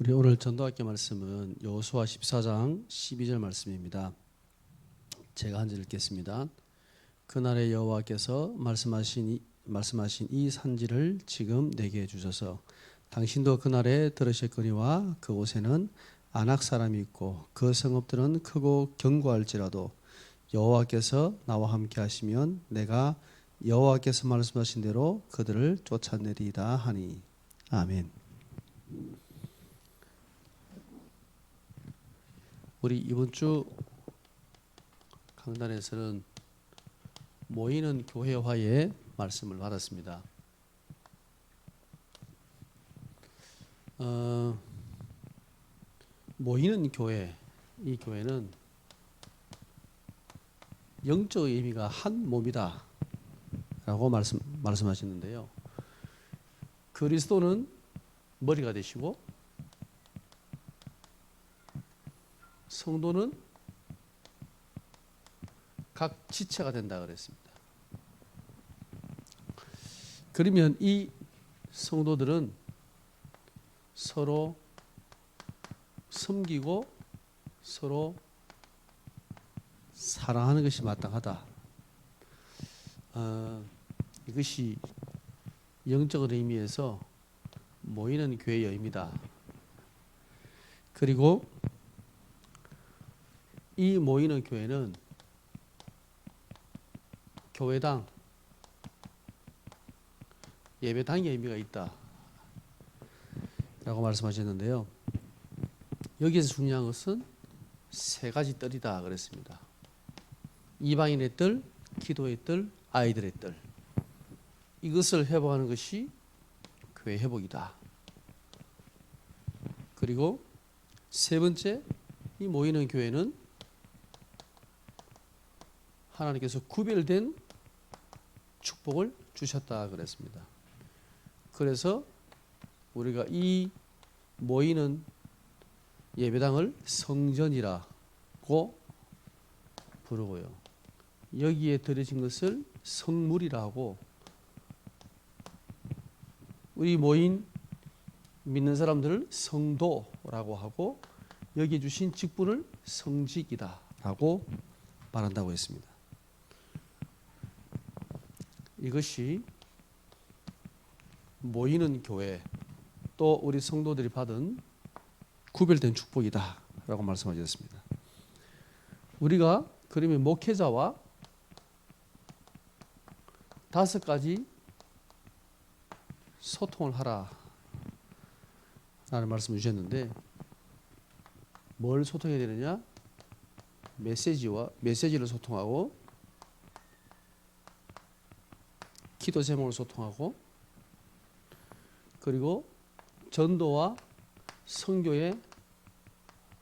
우리 오늘 전도학교 말씀은 여호수아 14장 12절 말씀입니다. 제가 한절 읽겠습니다. 그날의 여호와께서 말씀하신 이, 말씀하신 이 산지를 지금 내게 주셔서 당신도 그날에 들으셨거니와 그곳에는 안악 사람이 있고 그 성읍들은 크고 견고할지라도 여호와께서 나와 함께 하시면 내가 여호와께서 말씀하신 대로 그들을 쫓아내리이다 하니 아멘. 우리 이번 주 강단에서는 모이는 교회화의 말씀을 받았습니다. 어, 모이는 교회, 이 교회는 영적 의미가 한 몸이다. 라고 말씀, 말씀하시는데요. 그리스도는 머리가 되시고, 성도는 각 지체가 된다 그랬습니다. 그러면 이 성도들은 서로 섬기고 서로 사랑하는 것이 마땅하다. 어, 이것이 영적인 의미에서 모이는 교회의 의미다. 그리고 이 모이는 교회는 교회당 예배당의 의미가 있다. 라고 말씀하셨는데요. 여기에서 중요한 것은 세 가지 뜰이다 그랬습니다. 이방인의 뜰, 기도의 뜰, 아이들의 뜰. 이것을 회복하는 것이 교회 회복이다. 그리고 세 번째, 이 모이는 교회는 하나님께서 구별된 축복을 주셨다 그랬습니다. 그래서 우리가 이 모이는 예배당을 성전이라고 부르고요. 여기에 들여진 것을 성물이라고 우리 모인 믿는 사람들을 성도라고 하고 여기에 주신 직분을 성직이다라고 말한다고 했습니다. 이것이 모이는 교회 또 우리 성도들이 받은 구별된 축복이다라고 말씀하셨습니다. 우리가 그러면 목회자와 다섯 가지 소통을 하라 라는 말씀을 주셨는데 뭘 소통해야 되느냐? 메시지와 메시지를 소통하고 기도 제목을 소통하고 그리고 전도와 선교의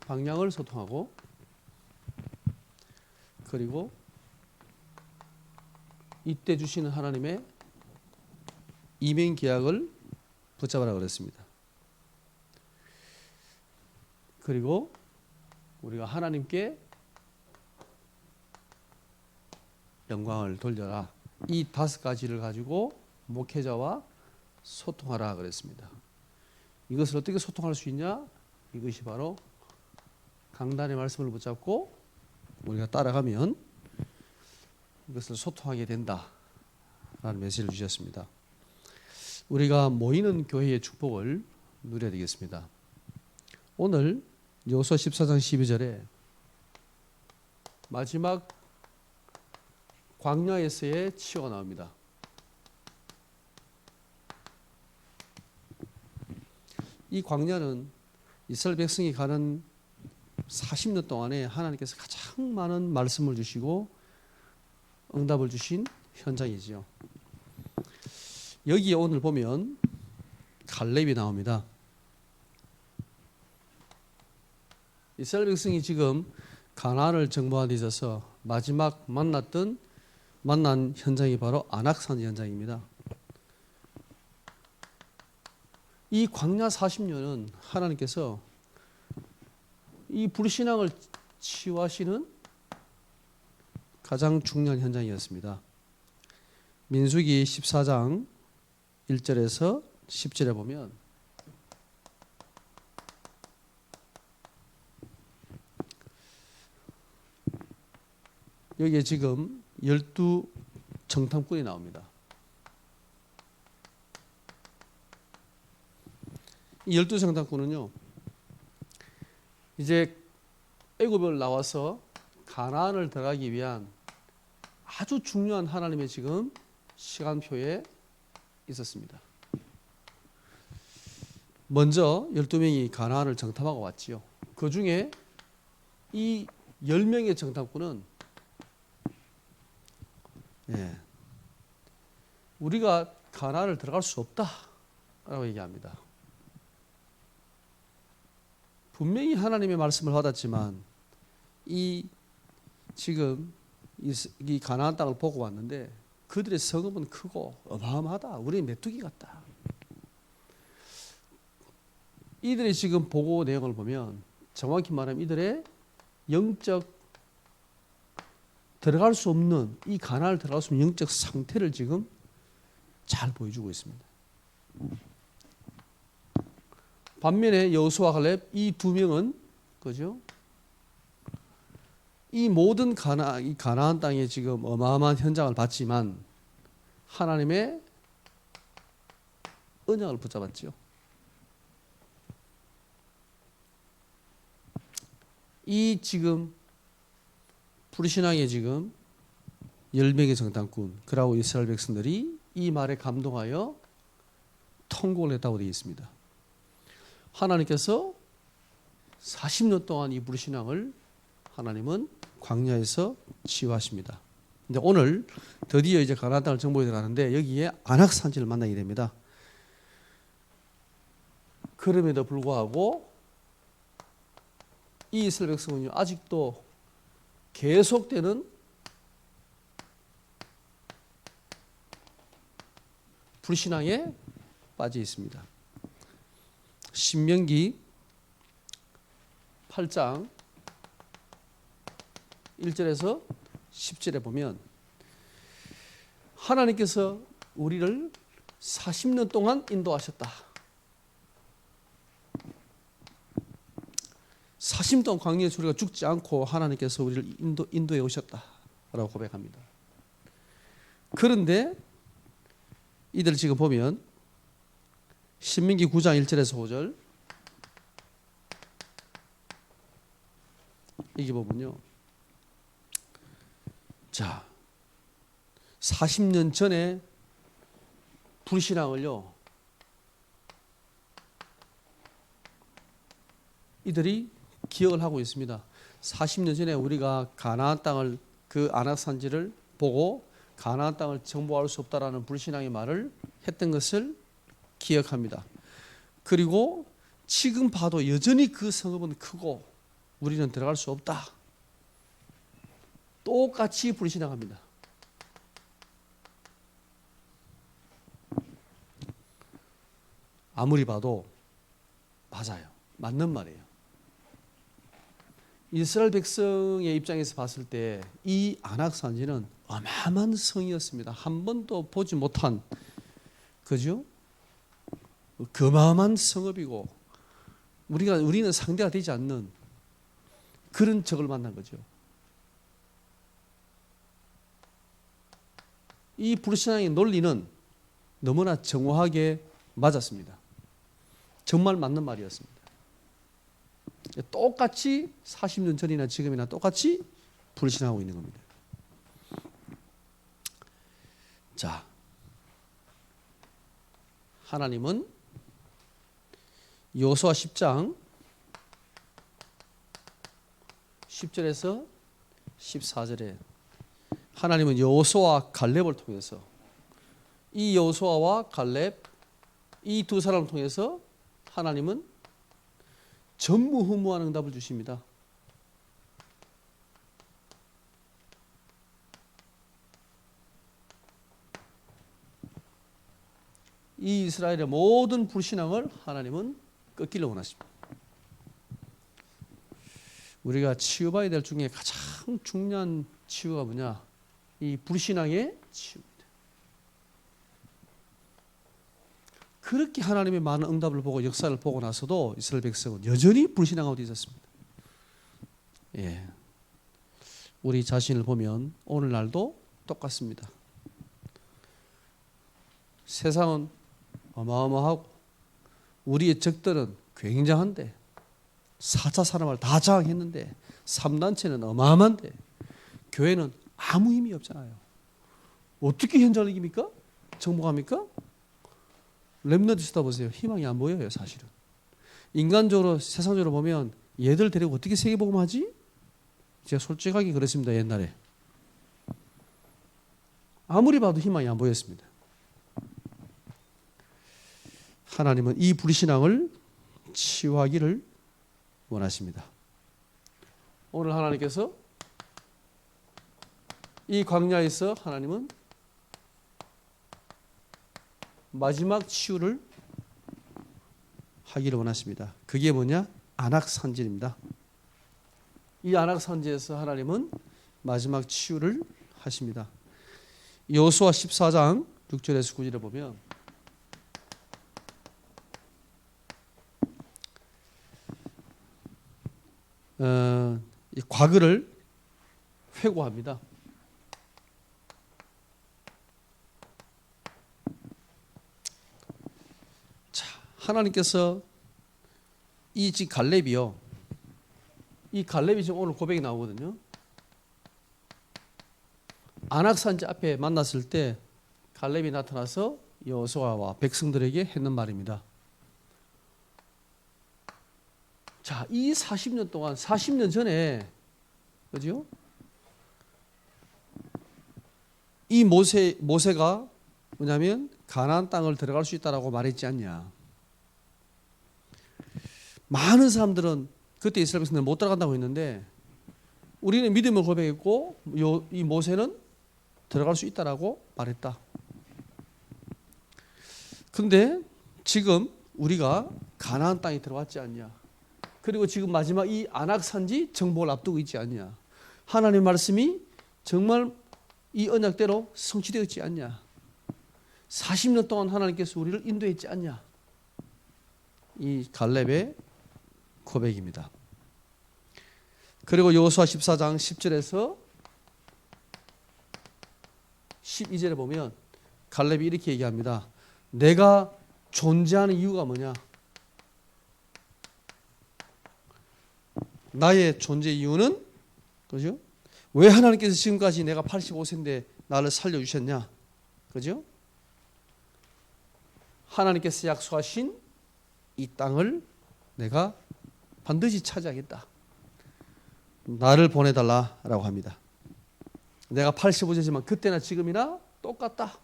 방향을 소통하고 그리고 이때 주시는 하나님의 이면 계약을 붙잡으라 그랬습니다. 그리고 우리가 하나님께 영광을 돌려라. 이 다섯 가지를 가지고 목회자와 소통하라 그랬습니다. 이것을 어떻게 소통할 수 있냐? 이것이 바로 강단의 말씀을 붙잡고 우리가 따라가면 이것을 소통하게 된다라는 메시지를 주셨습니다. 우리가 모이는 교회의 축복을 누려야 되겠습니다. 오늘 여호수아 14장 12절에 마지막 광야에서의 치유가 나옵니다. 이 광야는 이스라엘 백성이 가는 40년 동안에 하나님께서 가장 많은 말씀을 주시고 응답을 주신 현장이지요. 여기에 오늘 보면 갈렙이 나옵니다. 이스라엘 백성이 지금 가나안을 정복하는 데 있어서 마지막 만났던 만난 현장이 바로 안악산 현장입니다. 이 광야 40년은 하나님께서 이 불신앙을 치유하시는 가장 중요한 현장이었습니다. 민수기 14장 1절에서 10절에 보면 여기에 지금 열두 정탐꾼이 나옵니다. 이 열두 정탐꾼은요. 이제 애굽을 나와서 가나안을 들어가기 위한 아주 중요한 하나님의 지금 시간표에 있었습니다. 먼저 12명이 가나안을 정탐하고 왔지요. 그 중에 이 10명의 정탐꾼은 예, 우리가 가나안을 들어갈 수 없다라고 얘기합니다. 분명히 하나님의 말씀을 받았지만 이 지금 이 가나안 땅을 보고 왔는데 그들의 성읍은 크고 어마어마하다. 우리 메뚜기 같다. 이들이 지금 보고 내용을 보면 정확히 말하면 이들의 영적 들어갈 수 없는 이 가나를 들어갈 수 없는 영적 상태를 지금 잘 보여주고 있습니다. 반면에 여호수아 갈렙 이 두 명은 그죠? 이 모든 가나 이 가나안 땅에 지금 어마어마한 현장을 봤지만 하나님의 언약을 붙잡았지요. 이 지금 불신앙의 지금 열 명의 정탐꾼 그라고 이스라엘 백성들이 이 말에 감동하여 통곡을 했다고 되어 있습니다. 하나님께서 40년 동안 이 불신앙을 하나님은 광야에서 치유하십니다. 근데 오늘 드디어 이제 가나안 땅을 정복해 들어가는데 여기에 안악 산지를 만나게 됩니다. 그럼에도 불구하고 이 이스라엘 백성은요 아직도 계속되는 불신앙에 빠져 있습니다. 신명기 8장 1절에서 10절에 보면 하나님께서 우리를 40년 동안 인도하셨다. 40년 동안 광야에서 우리가 죽지 않고 하나님께서 우리를 인도, 인도해 오셨다라고 고백합니다. 그런데 이들 지금 보면 신민기 9장 1절에서 5절 이게 보면요. 자, 40년 전에 불신앙을요. 이들이 기억을 하고 있습니다. 40년 전에 우리가 가나안 땅을 그 아낙산지를 보고 가나안 땅을 정복할 수 없다라는 불신앙의 말을 했던 것을 기억합니다. 그리고 지금 봐도 여전히 그 성읍은 크고 우리는 들어갈 수 없다. 똑같이 불신앙합니다. 아무리 봐도 맞아요. 맞는 말이에요. 이스라엘 백성의 입장에서 봤을 때 이 안악 산지는 어마어마한 성이었습니다. 한 번도 보지 못한 그죠? 그마한 성읍이고 우리가 우리는 상대가 되지 않는 그런 적을 만난 거죠. 이 불신앙의 논리는 너무나 정확하게 맞았습니다. 정말 맞는 말이었습니다. 똑같이 40년 전이나 지금이나 똑같이 불신하고 있는 겁니다. 자, 하나님은 여호수아 10장 10절에서 14절에 하나님은 여호수아 갈렙을 통해서 이 여호수아와 갈렙 이 두 사람을 통해서 하나님은 전무후무한 응답을 주십니다. 이 이스라엘의 모든 불신앙을 하나님은 꺾기를 원하십니다. 우리가 치유받아야 될 중에 가장 중요한 치유가 뭐냐? 이 불신앙의 치유입니다. 그렇게 하나님의 많은 응답을 보고 역사를 보고 나서도 이스라엘 백성은 여전히 불신앙하고 있었습니다. 예. 우리 자신을 보면 오늘날도 똑같습니다. 세상은 어마어마하고 우리의 적들은 굉장한데 4차 산업을 다 장악했는데 3단체는 어마어마한데 교회는 아무 힘이 없잖아요. 어떻게 현장을 이깁니까? 정복합니까? 랩너드 쓰다 보세요. 희망이 안 보여요, 사실은. 인간적으로 세상적으로 보면 얘들 데리고 어떻게 세계 복음하지? 제가 솔직하게 그랬습니다, 옛날에. 아무리 봐도 희망이 안 보였습니다. 하나님은 이 불신앙을 치유하기를 원하십니다. 오늘 하나님께서 이 광야에서 하나님은 마지막 치유를 하기를 원하십니다. 그게 뭐냐? 안악산지입니다. 이 안악산지에서 하나님은 마지막 치유를 하십니다. 여호수아 14장 6절에서 9절에 보면 어, 이 과거를 회고합니다. 자, 하나님께서 이지 갈렙이요. 이 갈렙이 지금 오늘 고백이 나오거든요. 안악산지 앞에 만났을 때 갈렙이 나타나서 여호수아와 백성들에게 했는 말입니다. 자, 이 40년 동안 40년 전에 그죠? 이 모세 모세가 뭐냐면 가나안 땅을 들어갈 수 있다라고 말했지 않냐. 많은 사람들은 그때 이스라엘 백성들은 못 들어간다고 했는데 우리는 믿음을 고백했고 요, 이 모세는 들어갈 수 있다라고 말했다. 근데 지금 우리가 가나안 땅에 들어왔지 않냐. 그리고 지금 마지막 이 안악산지 정복을 앞두고 있지 않냐. 하나님 말씀이 정말 이 언약대로 성취되었지 않냐. 40년 동안 하나님께서 우리를 인도했지 않냐. 이 갈렙의 고백입니다. 그리고 여호수아 14장 10절에서 12절에 보면 갈렙이 이렇게 얘기합니다. 내가 존재하는 이유가 뭐냐? 나의 존재 이유는 그죠? 왜 하나님께서 지금까지 내가 85세인데 나를 살려 주셨냐? 그죠? 하나님께서 약속하신 이 땅을 내가 반드시 차지하겠다. 나를 보내달라라고 합니다. 내가 85세지만 그때나 지금이나 똑같다.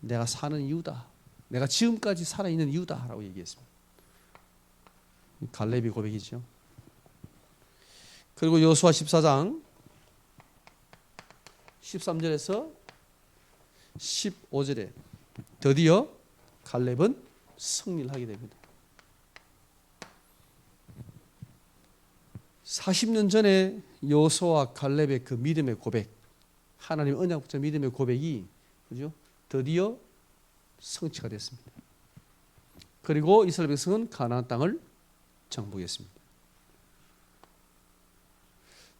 내가 사는 이유다. 내가 지금까지 살아있는 이유다라고 얘기했습니다. 갈렙이 고백이죠. 그리고 여수아 14장 13절에서 15절에 드디어 갈렙은 승리를 하게 됩니다. 40년 전에 여호수아 갈렙의 그 믿음의 고백, 하나님 언약자 믿음의 고백이 그죠? 드디어 성취가 됐습니다. 그리고 이스라엘 백성은 가나안 땅을 정복했습니다.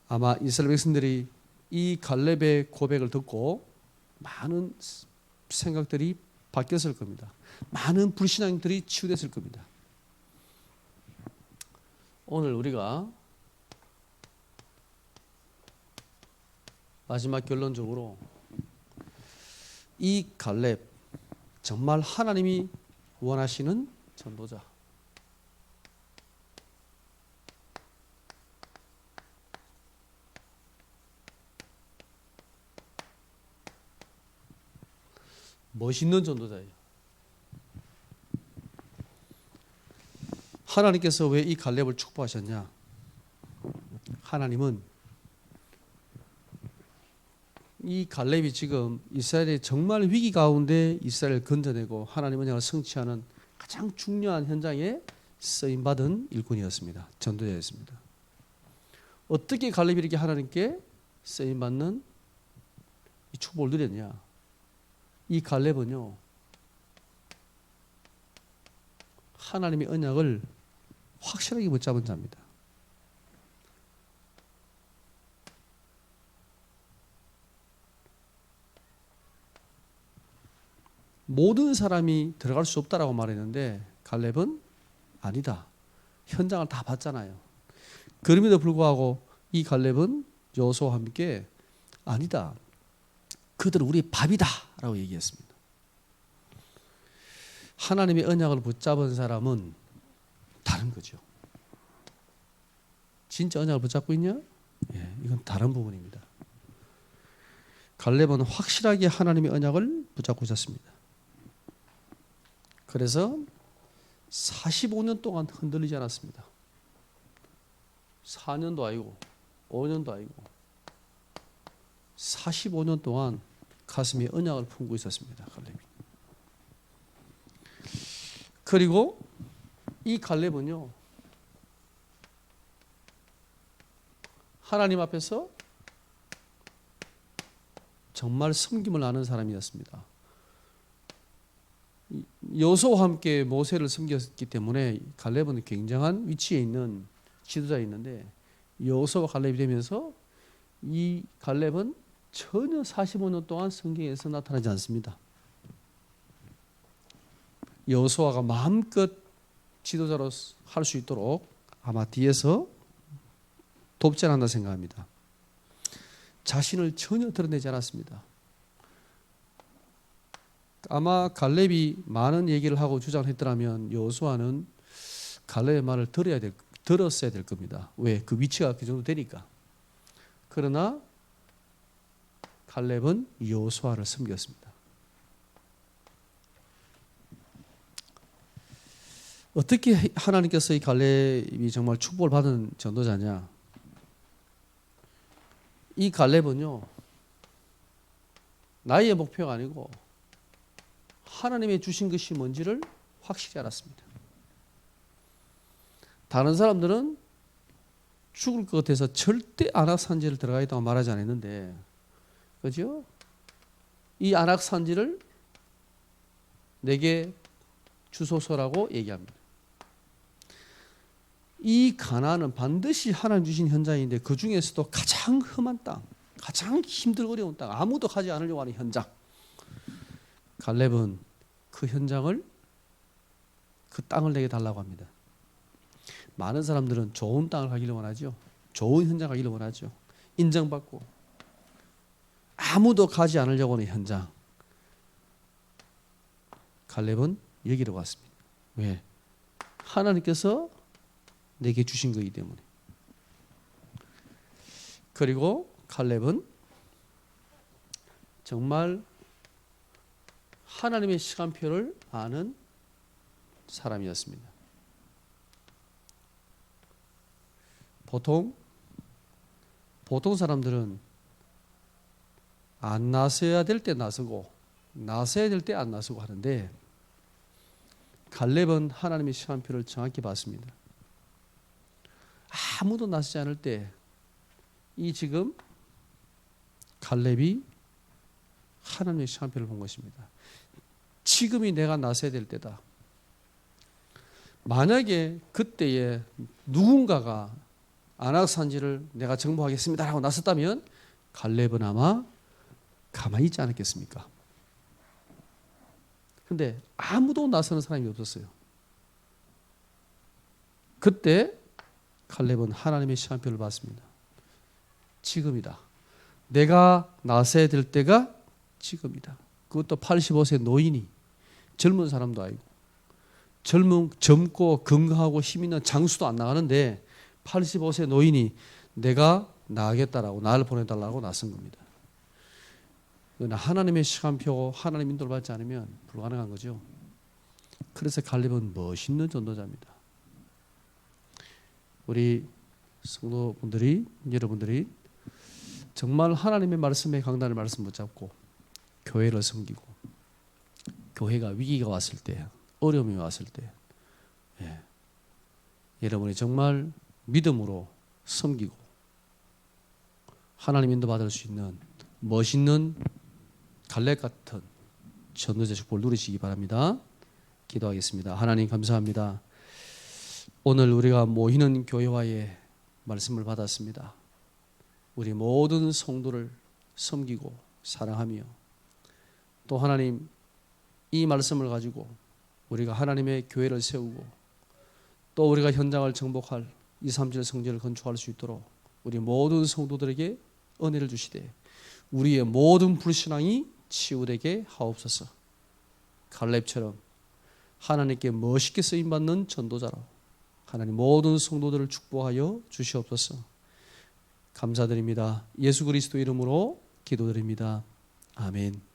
아마 이스라엘 백성들이 이 갈렙의 고백을 듣고 많은 생각들이 바뀌었을 겁니다. 많은 불신앙들이 치유됐을 겁니다. 오늘 우리가 마지막 결론적으로 이 갈렙 정말 하나님이 원하시는 전도자 멋있는 전도자예요. 하나님께서 왜 이 갈렙을 축복하셨냐? 하나님은 이 갈렙이 지금 이스라엘의 정말 위기 가운데 이스라엘을 건져내고 하나님 은혜를 성취하는 가장 중요한 현장에 쓰임 받은 일꾼이었습니다. 전도자였습니다. 어떻게 갈렙이 이렇게 하나님께 쓰임 받는 이 축복을 누렸냐? 이 갈렙은요 하나님의 언약을 확실하게 붙잡은 자입니다. 모든 사람이 들어갈 수 없다라고 말했는데 갈렙은 아니다. 현장을 다 봤잖아요. 그럼에도 불구하고 이 갈렙은 여호수아와 함께 아니다. 그들은 우리 밥이다라고 얘기했습니다. 하나님의 언약을 붙잡은 사람은 다른 거죠. 진짜 언약을 붙잡고 있냐? 예, 이건 다른 부분입니다. 갈렙은 확실하게 하나님의 언약을 붙잡고 있었습니다. 그래서 45년 동안 흔들리지 않았습니다. 4년도 아니고 5년도 아니고 45년 동안 가슴에 언약을 품고 있었습니다. 갈렙이. 그리고 이 갈렙은요. 하나님 앞에서 정말 섬김을 아는 사람이었습니다. 여호수아와 함께 모세를 섬겼기 때문에 갈렙은 굉장한 위치에 있는 지도자였는데 여호수아가 갈렙이 되면서 이 갈렙은 전혀 45년 동안 성경에서 나타나지 않습니다. 여호수아가 마음껏 지도자로 할 수 있도록 아마 뒤에서 돕지 않았나 생각합니다. 자신을 전혀 드러내지 않았습니다. 아마 갈렙이 많은 얘기를 하고 주장을 했더라면 여호수아는 갈렙의 말을 들어야 될, 들었어야 될 겁니다. 왜? 그 위치가 그 정도 되니까. 그러나 갈렙은 여호수아를 섬겼습니다. 어떻게 하나님께서 이 갈렙이 정말 축복을 받은 전도자냐? 이 갈렙은요 나의 목표가 아니고 하나님의 주신 것이 뭔지를 확실히 알았습니다. 다른 사람들은 죽을 것 같아서 절대 안악산지를 들어가 있다고 말하지 않았는데, 그죠? 이 안악산지를 내게 주소서라고 얘기합니다. 이 가나안은 반드시 하나님 주신 현장인데 그 중에서도 가장 험한 땅, 가장 힘들고 어려운 땅, 아무도 가지 않으려고 하는 현장. 갈렙은 그 현장을 그 땅을 내게 달라고 합니다. 많은 사람들은 좋은 땅을 가기를 원하죠. 좋은 현장 가기를 원하죠. 인정받고 아무도 가지 않으려고 하는 현장. 갈렙은 여기로 왔습니다. 왜? 하나님께서 내게 주신 거기 때문에. 그리고 칼렙은 정말 하나님의 시간표를 아는 사람이었습니다. 보통 보통 사람들은 안 나서야 될 때 나서고 나서야 될 때 안 나서고 하는데 갈렙은 하나님의 시간표를 정확히 봤습니다. 아무도 나서지 않을 때 이 지금 갈렙이 하나님의 시간표를 본 것입니다. 지금이 내가 나서야 될 때다. 만약에 그때에 누군가가 안악산지를 내가 정복하겠습니다라고 나섰다면 갈렙은 아마 가만히 있지 않았겠습니까? 근데 아무도 나서는 사람이 없었어요. 그때 칼렙은 하나님의 시간표를 봤습니다. 지금이다. 내가 나서야 될 때가 지금이다. 그것도 85세 노인이 젊은 사람도 아니고 젊은 젊고 건강하고 힘 있는 장수도 안 나가는데 85세 노인이 내가 나가겠다라고 나를 보내달라고 나선 겁니다. 하나님의 시간표, 하나님 인도를 받지 않으면 불가능한 거죠. 그래서 갈렙은 멋있는 전도자입니다. 우리 성도분들이 여러분들이 정말 하나님의 말씀에 강단을 말씀 붙잡고 교회를 섬기고 교회가 위기가 왔을 때 어려움이 왔을 때 예, 여러분이 정말 믿음으로 섬기고 하나님 인도 받을 수 있는 멋있는 갈렙 같은 전도자 축복을 누리시기 바랍니다. 기도하겠습니다. 하나님 감사합니다. 오늘 우리가 모이는 교회와의 말씀을 받았습니다. 우리 모든 성도를 섬기고 사랑하며 또 하나님 이 말씀을 가지고 우리가 하나님의 교회를 세우고 또 우리가 현장을 정복할 2, 3질 성전을 건축할 수 있도록 우리 모든 성도들에게 은혜를 주시되 우리의 모든 불신앙이 치유되게 하옵소서. 갈렙처럼 하나님께 멋있게 쓰임 받는 전도자로 하나님 모든 성도들을 축복하여 주시옵소서. 감사드립니다. 예수 그리스도 이름으로 기도드립니다. 아멘.